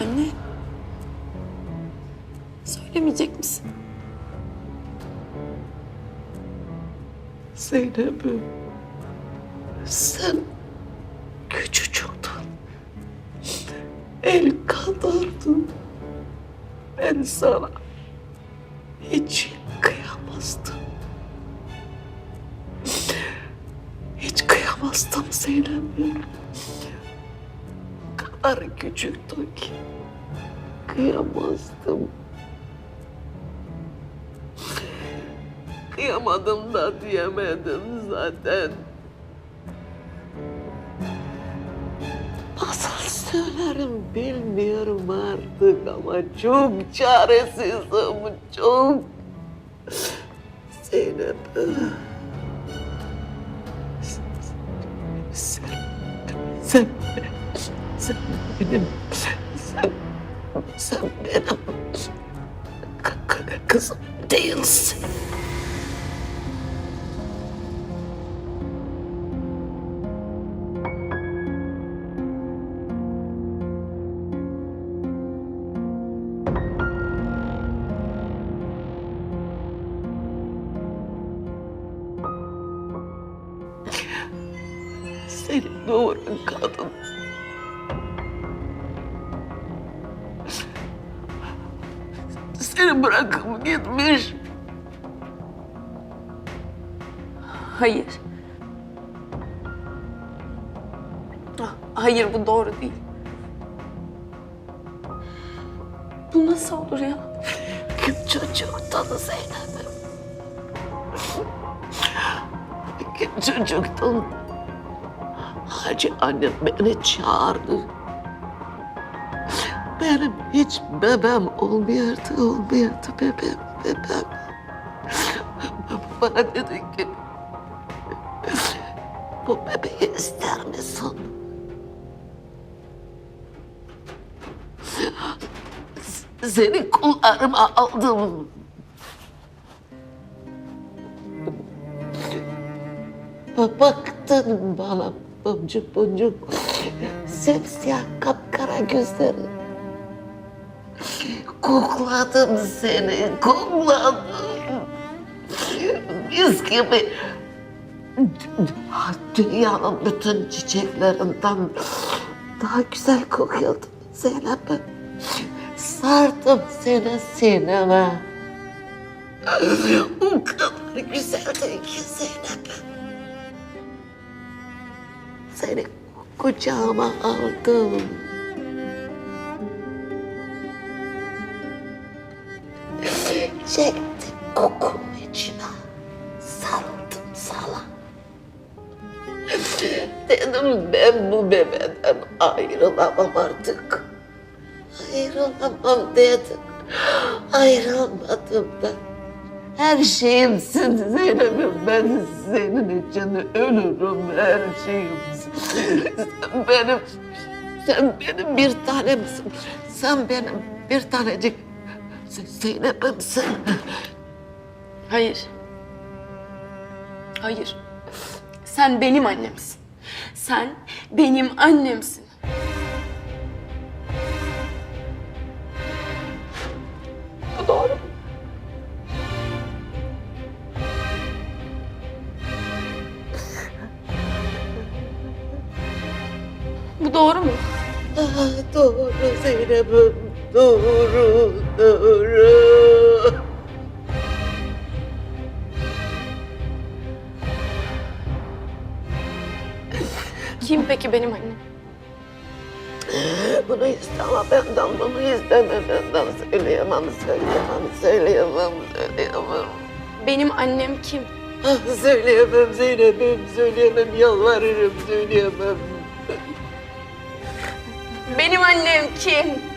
Anne. Söylemeyecek misin? Zeynep'im. Sen küçücüktün. El kadardın. Ben sana hiç kıyamazdım. Hiç kıyamazdım Zeynep'im. Kadar küçüktün ki kıyamazdım. Kıyamadım da diyemedim zaten. Nasıl söylerim bilmiyorum artık ama çok çaresizim, çok. Zeynep. Sen, sen, sen benim, sen, sen benim kızım değilsin. Seni doğuran kadın. Bırakıp gitmiş. Hayır. Ah, Hayır bu doğru değil. Bu nasıl olur ya? Küçücükten Zeynep'im. Küçücükten Hacı annem beni çağırdı. Benim hiç bebem olmuyordu, olmuyordu bebem, bebem. Bana dedi ki, bu bebeği ister misin? Seni kullarıma aldım. Baktın bana boncuk boncuk. Simsiyah kapkara gözlerin. Kokladım seni, kokladım. Mis gibi. Dünyanın bütün çiçeklerinden daha güzel kokuyordun Zeynep'im. Sardım seni sineme. O kadar güzeldin ki Zeynep'im. Seni kucağıma aldım. Çektim kokumu içine. Sarıldım sana. Dedim ben bu bebeden ayrılamam artık. Ayrılamam dedim. Ayrılmadım da. Her şeyimsin Zeynep'im. Ben senin için ölürüm her şeyimsin. Sen benim, sen benim bir tanemsin. Sen benim bir tanecik Zeynep'imsin. Hayır. Hayır. Sen benim annemsin. Sen benim annemsin. Bu doğru mu? Bu doğru mu? Ah, doğru Zeynep'im. Doğru, doğru. Kim peki benim annem? Bunu iste ama benden bunu isteme benden söyleyemem, söyleyemem, söyleyemem, söyleyemem. Benim annem kim? Ah, söyleyemem Zeynep'im, söyleyemem, yalvarırım, söyleyemem. Benim annem kim?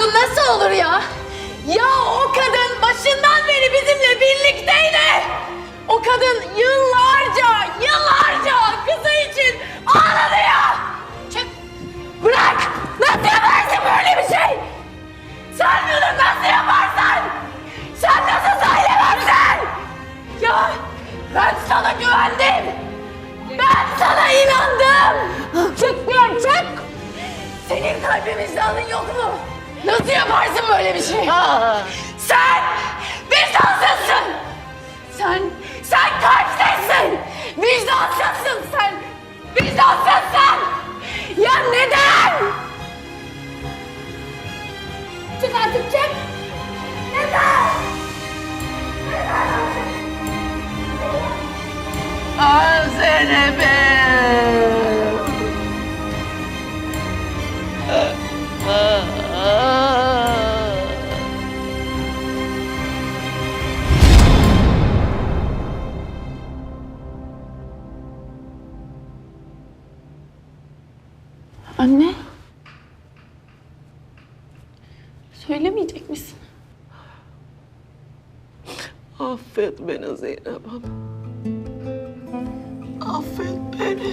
bu nasıl olur ya? Ya o kadın başından beri bizimle birlikteydi. O kadın yıllarca, yıllarca kızı için ağladı ya. Çık. Bırak. Nasıl yaparsın böyle bir şey? Sen bunu nasıl yaparsın? Sen nasıl söylemezsin? Ya ben sana güvendim. Ben sana inandım. Çık diyorum çık. Senin kalbin vicdanın yok mu? Nasıl yaparsın böyle bir şey? Sen vicdansızsın. Sen, sen kalpsizsin. Vicdansızsın sen. Vicdansızsın. Affet beni Zeynep Hanım. Affet beni.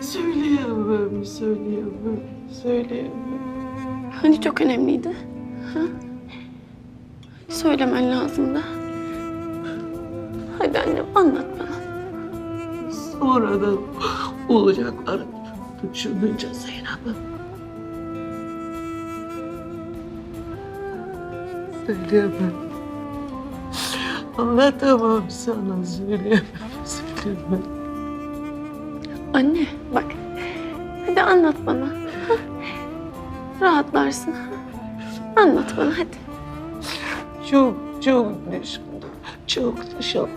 Söyleyemem, söyleyemem, söyleyemem. Hani çok önemliydi? Ha? Söylemen lazımdı. Hadi annem anlat bana. Sonradan olacakları düşününce Zeynep'im. Söyleyemem. Anlatamam sana, söyleyemem, söyleyemem. Anne bak. Hadi anlat bana. ha? Rahatlarsın. ha? Anlat bana hadi. Çok çok düşündüm. Çok düşündüm.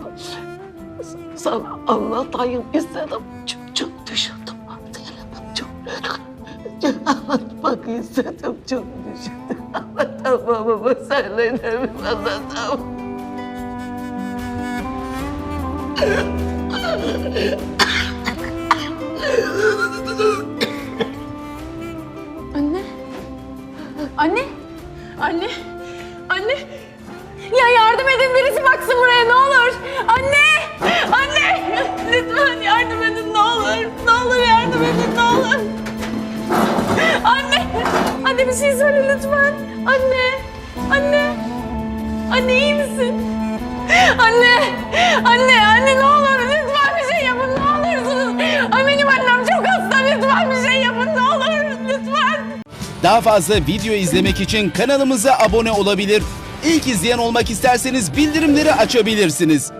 Sana anlatayım istedim. Çok çok düşündüm. Çok anlatmak istedim. Çok düşündüm. Anlatamam ama söylenemem anlatamam. Anne. Anne. Anne. Anne. Ya yardım edin birisi baksın buraya ne olur. Anne. Anne. Lütfen yardım edin ne olur. Ne olur yardım edin ne olur. Anne. Anne bir şey söyle lütfen. Anne. Anne. Anne iyi misin? Anne. Anne. Anne ne olur lütfen bir şey yapın ne olursunuz. Ay benim annem çok hasta lütfen bir şey yapın ne olur lütfen. Daha fazla video izlemek için kanalımıza abone olabilir. İlk izleyen olmak isterseniz bildirimleri açabilirsiniz.